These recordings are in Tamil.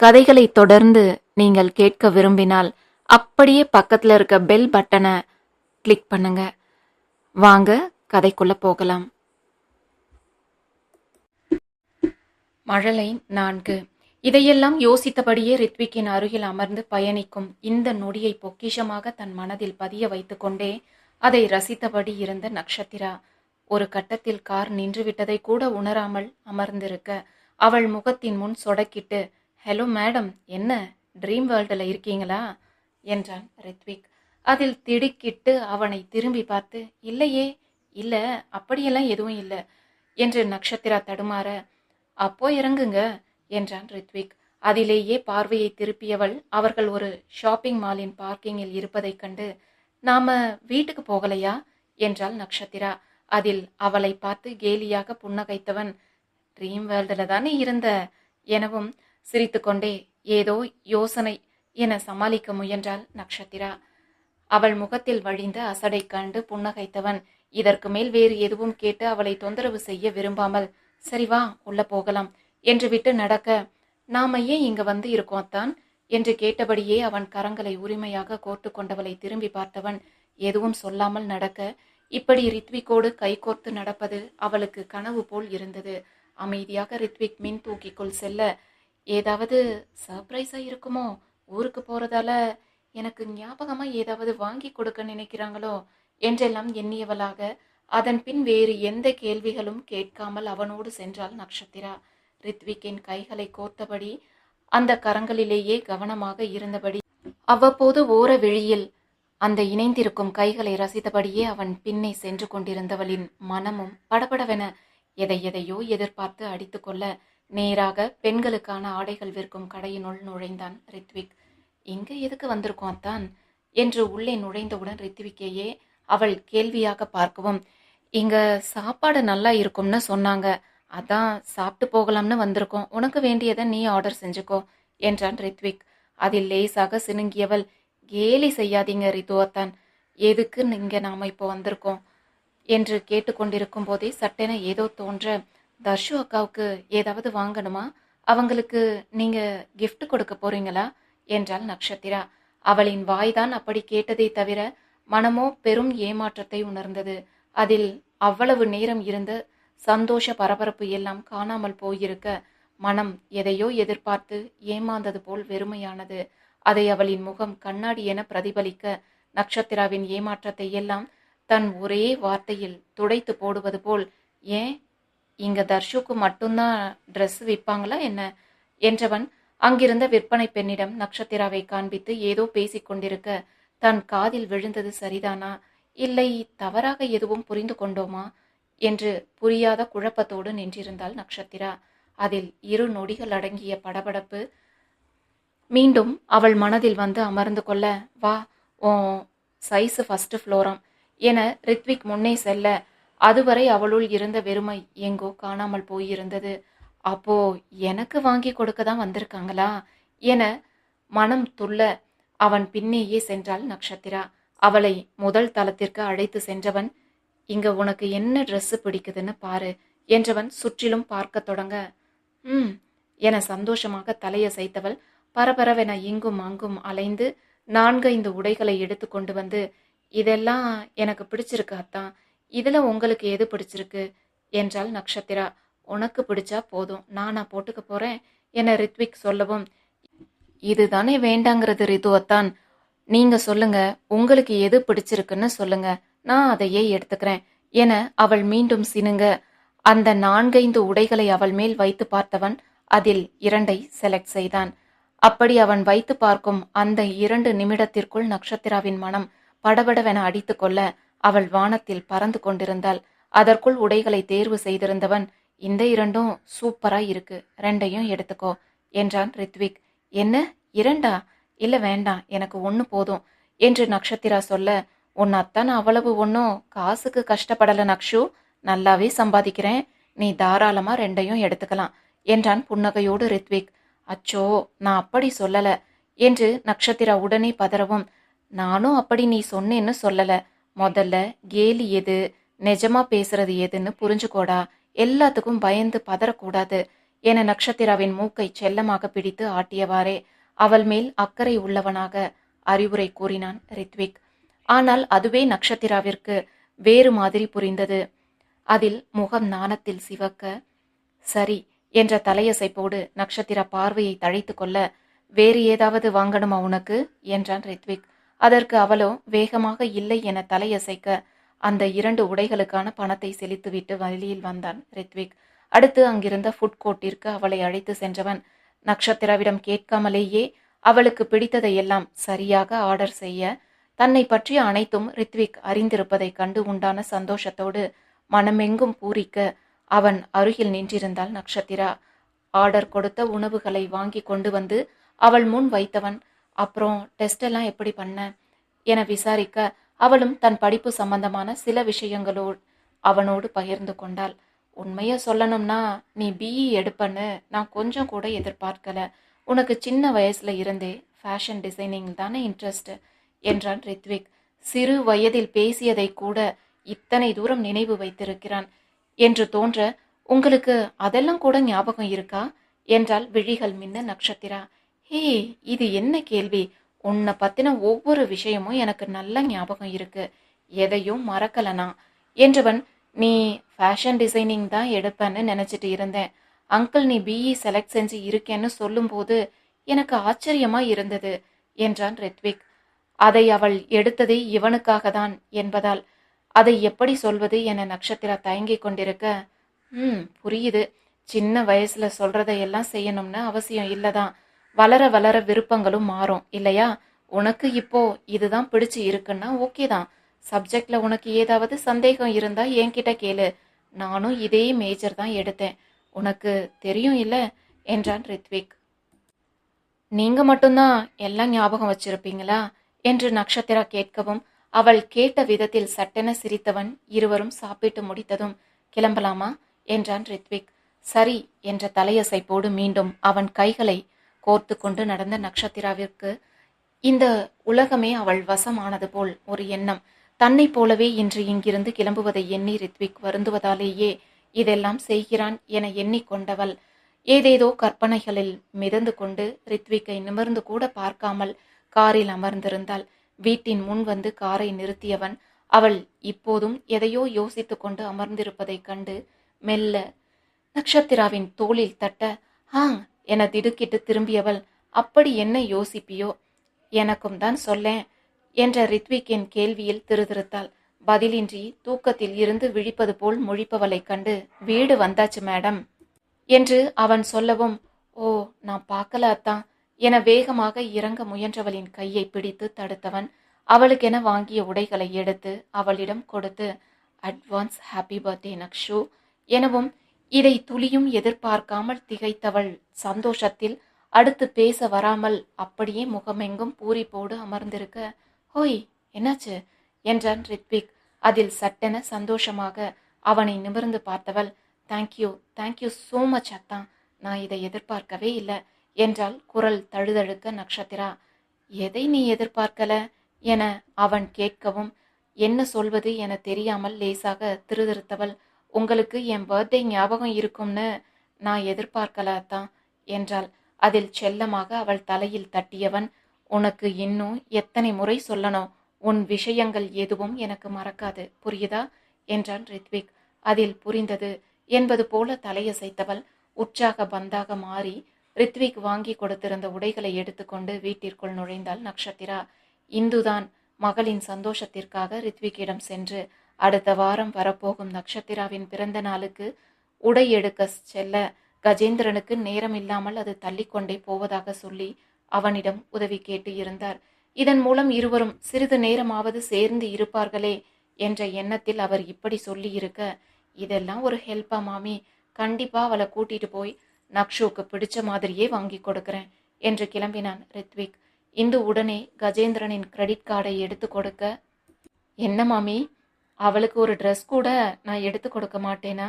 கதைகளை தொடர்ந்து நீங்கள் கேட்க விரும்பினால் அப்படியே பக்கத்தில் இருக்க பெல் பட்டனை கிளிக் பண்ணுங்க. வாங்க கதைக்குள்ள போகலாம். மழலை நான்கு. இதையெல்லாம் யோசித்தபடியே ரித்விக்கின் அருகில் அமர்ந்து பயணிக்கும் இந்த நொடியை பொக்கிஷமாக தன் மனதில் பதிய வைத்துக்கொண்டே அதை ரசித்தபடி இருந்த நக்ஷத்திரா ஒரு கட்டத்தில் கார் நின்றுவிட்டதை கூட உணராமல் அமர்ந்திருக்க அவள் முகத்தின் முன் சொடக்கிட்டு ஹலோ மேடம் என்ன? ட்ரீம் வேர்ல்டில் இருக்கீங்களா? என்றான் ரித்விக். அதில் திடுக்கிட்டு அவனை திரும்பி பார்த்து இல்லையே இல்லை அப்படியெல்லாம் எதுவும் இல்லை என்று நக்ஷத்திரா தடுமாற அப்போ இறங்குங்க என்றான் ரித்விக். அதிலேயே பார்வையை திருப்பியவள் அவர்கள் ஒரு ஷாப்பிங் மாலின் பார்க்கிங்கில் இருப்பதைக் கண்டு நாம வீட்டுக்கு போகலையா? என்றாள் நக்ஷத்திரா. அதில் அவளை பார்த்து கேலியாக புன்னகைத்தவன் ட்ரீம் வேர்ல்டில் தானே இருந்த? எனவும் சிரித்துக்கொண்டே ஏதோ யோசனை என சமாளிக்க முயன்றாள் நக்ஷத்திரா. அவள் முகத்தில் வழிந்த அசடை கண்டு புன்னகைத்தவன். இதற்கு மேல் வேறு எதுவும் கேட்டு அவளை தொந்தரவு செய்ய விரும்பாமல் சரி வா உள்ள போகலாம் என்று விட்டு நடக்க நாம ஏன் இங்க வந்து இருக்கோம் அத்தான்? என்று கேட்டபடியே அவன் கரங்களை உரிமையாக கோர்த்து கொண்டவளை திரும்பி பார்த்தவன் எதுவும் சொல்லாமல் நடக்க இப்படி ரித்விக்கோடு கைகோர்த்து நடப்பது அவளுக்கு கனவு போல் இருந்தது. அமைதியாக ரித்விக் மின் தூக்கிக்குள் செல்ல ஏதாவது சர்ப்ரைஸாக இருக்குமோ? ஊருக்கு போகிறதால எனக்கு ஞாபகமாக ஏதாவது வாங்கி கொடுக்க நினைக்கிறாங்களோ? என்றெல்லாம் எண்ணியவளாக அதன் பின் வேறு எந்த கேள்விகளும் கேட்காமல் அவனோடு சென்றாள் நக்ஷத்திரா ரித்விக்கின் கைகளை கோர்த்தபடி அந்த கரங்களிலேயே கவனமாக இருந்தபடி அவ்வப்போது ஓர விழியில் அந்த இணைந்திருக்கும் கைகளை ரசித்தபடியே அவன் பின்னே சென்று கொண்டிருந்தவளின் மனமும் படபடவென எதை எதையோ எதிர்பார்த்து அடித்துக்கொள்ள நேராக பெண்களுக்கான ஆடைகள் விற்கும் கடையினுள் நுழைந்தான் ரித்விக். இங்கே எதுக்கு வந்திருக்கோம் அத்தான்? என்று உள்ளே நுழைந்தவுடன் ரித்விக்கையே அவள் கேள்வியாக பார்க்கவும் இங்க சாப்பாடு நல்லா இருக்கும்னு சொன்னாங்க. அதான் சாப்பிட்டு போகலாம்னு வந்திருக்கோம். உனக்கு வேண்டியதை நீ ஆர்டர் செஞ்சுக்கோ என்றான் ரித்விக். அதில் லேசாக சினுங்கியவள் கேலி செய்யாதீங்க ரிதுவத்தான் எதுக்கு இங்கே நாம இப்போ வந்திருக்கோம்? என்று கேட்டுக்கொண்டிருக்கும் போதே சட்டென ஏதோ தோன்ற தர்ஷு அக்காவுக்கு ஏதாவது வாங்கணுமா? அவங்களுக்கு நீங்க gift கொடுக்க போறீங்களா? என்றாள் நக்ஷத்திரா. அவளின் வாய்தான் அப்படி கேட்டதை தவிர மனமோ பெரும் ஏமாற்றத்தை உணர்ந்தது. அதில் அவ்வளவு நேரம் இருந்த சந்தோஷ பரபரப்பு எல்லாம் காணாமல் போயிருக்க மனம் எதையோ எதிர்பார்த்து ஏமாந்தது போல் வெறுமையானது. அதை அவளின் முகம் கண்ணாடி என பிரதிபலிக்க நக்ஷத்திராவின் ஏமாற்றத்தை எல்லாம் தன் ஒரே வார்த்தையில் துடைத்து போடுவது போல் ஏன் இங்க தர்ஷுக்கு மட்டும்தான் ட்ரெஸ் விற்பாங்களா என்ன? என்றவன் அங்கிருந்த விற்பனை பெண்ணிடம் நக்ஷத்திராவை காண்பித்து ஏதோ பேசிக் கொண்டிருக்க தன் காதில் விழுந்தது சரிதானா? இல்லை தவறாக எதுவும் புரிந்து கொண்டோமா? என்று புரியாத குழப்பத்தோடு நின்றிருந்தாள் நக்ஷத்திரா அதில் இரு நொடிகள் அடங்கிய படபடப்பு. மீண்டும் அவள் மனதில் வந்து அமர்ந்து கொள்ள வா ஓ சைஸு ஃபஸ்ட்டு ஃப்ளோராம் என ரித்விக் முன்னே செல்ல அதுவரை அவளுள் இருந்த வெறுமை எங்கோ காணாமல் போயிருந்தது. அப்போ எனக்கு வாங்கி கொடுக்க தான் வந்திருக்காங்களா? என மனம் துள்ள அவன் பின்னேயே சென்றாள் நக்ஷத்திரா. அவளை முதல் தளத்திற்கு அழைத்து சென்றவன் இங்க உனக்கு என்ன ட்ரெஸ்ஸு பிடிக்குதுன்னு பாரு என்றவன் சுற்றிலும் பார்க்க தொடங்க. ம் என சந்தோஷமாக தலையசைத்தவள் பரபரவென இங்கும் அங்கும் அலைந்து நான்கைந்து உடைகளை எடுத்து கொண்டு வந்து இதெல்லாம் எனக்கு பிடிச்சிருக்கு அத்தான் இதில் உங்களுக்கு எது பிடிச்சிருக்கு? என்றால் நக்ஷத்திரா. உனக்கு பிடிச்சா போதும். நானா போட்டுக்க போகிறேன் என ரித்விக் சொல்லவும். இதுதானே வேண்டாங்கிறது ரிதுவத்தான். நீங்கள் சொல்லுங்க. உங்களுக்கு எது பிடிச்சிருக்குன்னு சொல்லுங்க. நான் அதையே எடுத்துக்கிறேன். என அவள் மீண்டும் சினுங்க. அந்த நான்கைந்து உடைகளை அவள் மேல் வைத்து பார்த்தவன் அதில் இரண்டை செலக்ட் செய்தான். அப்படி அவன் வைத்து பார்க்கும் அந்த இரண்டு நிமிடத்திற்குள் நக்ஷத்திராவின் மனம் படபடவென அடித்துக்கொள்ள அவள் வானத்தில் பறந்து கொண்டிருந்தாள். அதற்குள் உடைகளை தேர்வு செய்திருந்தவன் இந்த இரண்டும் சூப்பரா இருக்கு ரெண்டையும் எடுத்துக்கோ என்றான் ரித்விக். என்ன? இரண்டா? இல்ல வேண்டாம் எனக்கு ஒன்று போதும் என்று நக்ஷத்திரா சொல்ல உன் அத்தான் அவ்வளவு ஒன்றும் காசுக்கு கஷ்டப்படல நக்ஷு. நல்லாவே சம்பாதிக்கிறேன். நீ தாராளமா ரெண்டையும் எடுத்துக்கலாம் என்றான் புன்னகையோடு ரித்விக். அச்சோ நான் அப்படி சொல்லல என்று நக்ஷத்திரா உடனே பதறவும் நானும் அப்படி நீ சொன்னேன்னு சொல்லல. முதல்ல கேலி எது? நிஜமா பேசுறது எதுன்னு புரிஞ்சுக்கோடா. எல்லாத்துக்கும் பயந்து பதறக்கூடாது. என நக்ஷத்திராவின் மூக்கை செல்லமாக பிடித்து ஆட்டியவாறே அவள் மேல் அக்கறை உள்ளவனாக அறிவுரை கூறினான் ரித்விக். ஆனால் அதுவே நக்ஷத்திராவிற்கு வேறு மாதிரி புரிந்தது. அதில் முகம் நாணத்தில் சிவக்க சரி என்ற தலையசைப்போடு நக்ஷத்திர பார்வையை தழைத்து கொள்ள வேறு ஏதாவது வாங்கணுமா உனக்கு? என்றான் ரித்விக். அதற்கு அவளோ வேகமாக இல்லை என தலையசைக்க அந்த இரண்டு உடைகளுக்கான பணத்தை செலுத்திவிட்டு வழியில் வந்தான் ரித்விக். அடுத்து அங்கிருந்த ஃபுட் கோர்ட்டிற்கு அவளை அழைத்து சென்றவன் நக்ஷத்திராவிடம் கேட்காமலேயே அவளுக்கு பிடித்ததையெல்லாம் சரியாக ஆர்டர் செய்ய. தன்னை பற்றிய அனைத்தும் ரித்விக் அறிந்திருப்பதைக் கண்டு உண்டான சந்தோஷத்தோடு மனமெங்கும் பூரிக்க அவன் அருகில் நின்றிருந்தாள் நக்ஷத்திரா. ஆர்டர் கொடுத்த உணவுகளை வாங்கி கொண்டு வந்து அவள் முன் வைத்தவன் அப்புறம் டெஸ்ட் எல்லாம் எப்படி பண்ண? என விசாரிக்க அவளும் தன் படிப்பு சம்பந்தமான சில விஷயங்களோடு அவனோடு பகிர்ந்து கொண்டாள். உண்மையை சொல்லணும்னா நீ பிஇ எடுப்பன்னு நான் கொஞ்சம் கூட எதிர்பார்க்கல. உனக்கு சின்ன வயசுல இருந்தே ஃபேஷன் டிசைனிங் தானே இன்ட்ரெஸ்ட் என்றான் ரித்விக். சிறு வயதில் பேசியதை கூட இத்தனை தூரம் நினைவு வைத்திருக்கிறான். என்று தோன்ற உங்களுக்கு அதெல்லாம் கூட ஞாபகம் இருக்கா? என்றால் விழிகள் மின்ன நட்சத்திரா. ஹே இது என்ன கேள்வி? உன்னை பத்தின ஒவ்வொரு விஷயமும் எனக்கு நல்ல ஞாபகம் இருக்கு. எதையும் மறக்கலனா? என்றவன் நீ ஃபேஷன் டிசைனிங் தான் எடுப்பேன்னு நினச்சிட்டு இருந்தேன். அங்கிள் நீ பிஇ செலக்ட் செஞ்சு இருக்கேன்னு சொல்லும்போது எனக்கு ஆச்சரியமா இருந்தது என்றான் ரித்விக். அதை அவள் எடுத்ததே இவனுக்காக தான் என்பதால். அதை எப்படி சொல்வது என நட்சத்திரா தயங்கி கொண்டிருக்க? ம் புரியுது. சின்ன வயசுல சொல்றதையெல்லாம் செய்யணும்னு அவசியம் இல்லைதான். வளர வளர விருப்பங்களும் மாறும். இல்லையா? உனக்கு இப்போ இதுதான் பிடிச்சி இருக்குன்னா ஓகே தான். சப்ஜெக்ட்ல உனக்கு ஏதாவது சந்தேகம் இருந்தா என்கிட்ட கேளு. நானும் இதே மேஜர் தான் எடுத்தேன். உனக்கு தெரியும் இல்ல? என்றான் ரித்விக். நீங்க மட்டும்தான் எல்லாம் ஞாபகம் வச்சிருப்பீங்களா? என்று நக்ஷத்திரா கேட்கவும் அவள் கேட்ட விதத்தில் சட்டென சிரித்தவன் இருவரும் சாப்பிட்டு முடித்ததும் கிளம்பலாமா? என்றான் ரித்விக். சரி என்ற தலையசைப்போடு மீண்டும் அவன் கைகளை கோர்த்து கொண்டு நடந்த நக்ஷத்திராவிற்கு இந்த உலகமே அவள் வசமானது போல் ஒரு எண்ணம். தன்னைப் போலவே இன்று இங்கிருந்து கிளம்புவதை எண்ணி ரித்விக் வருந்துவதாலேயே இதெல்லாம் செய்கிறான் என எண்ணிக்கொண்டவள் ஏதேதோ கற்பனைகளில் மிதந்து கொண்டு ரித்விக்கை நிமிர்ந்து கூட பார்க்காமல் காரில் அமர்ந்திருந்தாள். வீட்டின் முன் வந்து காரை நிறுத்தியவன் அவள் இப்போதும் எதையோ யோசித்து கொண்டு அமர்ந்திருப்பதைக் கண்டு மெல்ல நக்ஷத்திராவின் தோளில் தட்ட ஆ என திடுக்கிட்டு திரும்பியவள் அப்படி என்ன யோசிப்பியோ? எனக்கும் தான் சொல்லேன் என்ற ரித்விக்கின் கேள்வியில் திருதிருத்தாள். பதிலின்றி தூக்கத்தில் இருந்து விழிப்பது போல் முழிப்பவளைக் கண்டு வீடு வந்தாச்சு மேடம் என்று அவன் சொல்லவும் ஓ நான் பார்க்கல அத்தான் என வேகமாக இறங்க முயன்றவளின் கையை பிடித்து தடுத்தவன் அவளுக்கென வாங்கிய உடைகளை எடுத்து அவளிடம் கொடுத்து அட்வான்ஸ் ஹாப்பி பர்த்டே நக்ஷு எனவும் இதை துளியும் எதிர்பார்க்காமல் திகைத்தவள். சந்தோஷத்தில் அடுத்து பேச வராமல் அப்படியே முகமெங்கும் பூரிப்போடு அமர்ந்திருக்க ஹோய் என்னாச்சு? என்றான் ரித்விக். அதில் சட்டென சந்தோஷமாக அவனை நிமிர்ந்து பார்த்தவள் thank you thank you so much அத்தான் நான் இதை எதிர்பார்க்கவே இல்லை என்றால் குரல் தழுதழுக்க நக்ஷத்திரா. எதை நீ எதிர்பார்க்கல? என அவன் கேட்கவும் என்ன சொல்வது என தெரியாமல் லேசாக திருதிருத்தவள் உங்களுக்கு என் பர்த்டே ஞாபகம் இருக்கும்னு நான் எதிர்பார்க்கல அத்தான் என்றாள். அதில் செல்லமாக அவள் தலையில் தட்டியவன் உனக்கு இன்னும் எத்தனை முறை சொல்லணும்? உன் விஷயங்கள் எதுவும் எனக்கு மறக்காது புரியுதா? என்றான் ரித்விக். அதில் புரிந்தது என்பது போல தலையசைத்தவள் உற்சாக பந்தாக மாறி ரித்விக் வாங்கி கொடுத்திருந்த உடைகளை எடுத்துக்கொண்டு வீட்டிற்குள் நுழைந்தாள் நக்ஷத்திரா. இந்துதான் மகளின் சந்தோஷத்திற்காக ரித்விக்கிடம் சென்று அடுத்த வாரம் வரப்போகும் நக்ஷத்திராவின் பிறந்த நாளுக்கு உடை எடுக்க செல்ல கஜேந்திரனுக்கு நேரம் இல்லாமல் அது தள்ளிக்கொண்டே போவதாக சொல்லி அவனிடம் உதவி கேட்டு இருந்தார். இதன் மூலம் இருவரும் சிறிது நேரமாவது சேர்ந்து இருப்பார்களே என்ற எண்ணத்தில் அவர் இப்படி சொல்லி இருக்க இதெல்லாம் ஒரு ஹெல்ப்பா மாமி. கண்டிப்பா அவளை கூட்டிட்டு போய் நக்ஷுக்கு பிடிச்ச மாதிரியே வாங்கி கொடுக்கிறேன் என்று கிளம்பினான் ரித்விக். இந்து உடனே கஜேந்திரனின் கிரெடிட் கார்டை எடுத்து கொடுக்க என்ன மாமி? அவளுக்கு ஒரு ட்ரெஸ் கூட நான் எடுத்து கொடுக்க மாட்டேனா?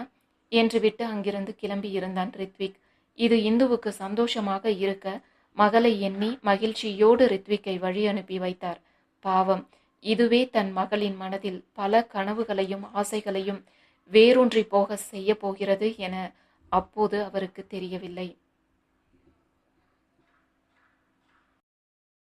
என்று விட்டு அங்கிருந்து கிளம்பி இருந்தான் ரித்விக். இது இந்துவுக்கு சந்தோஷமாக இருக்க மகளை எண்ணி மகிழ்ச்சியோடு ரித்விக்கை வழி அனுப்பி வைத்தார். பாவம். இதுவே தன் மகளின் மனதில் பல கனவுகளையும் ஆசைகளையும் வேரூன்றி போக செய்ய போகிறது என அப்போது அவருக்கு தெரியவில்லை.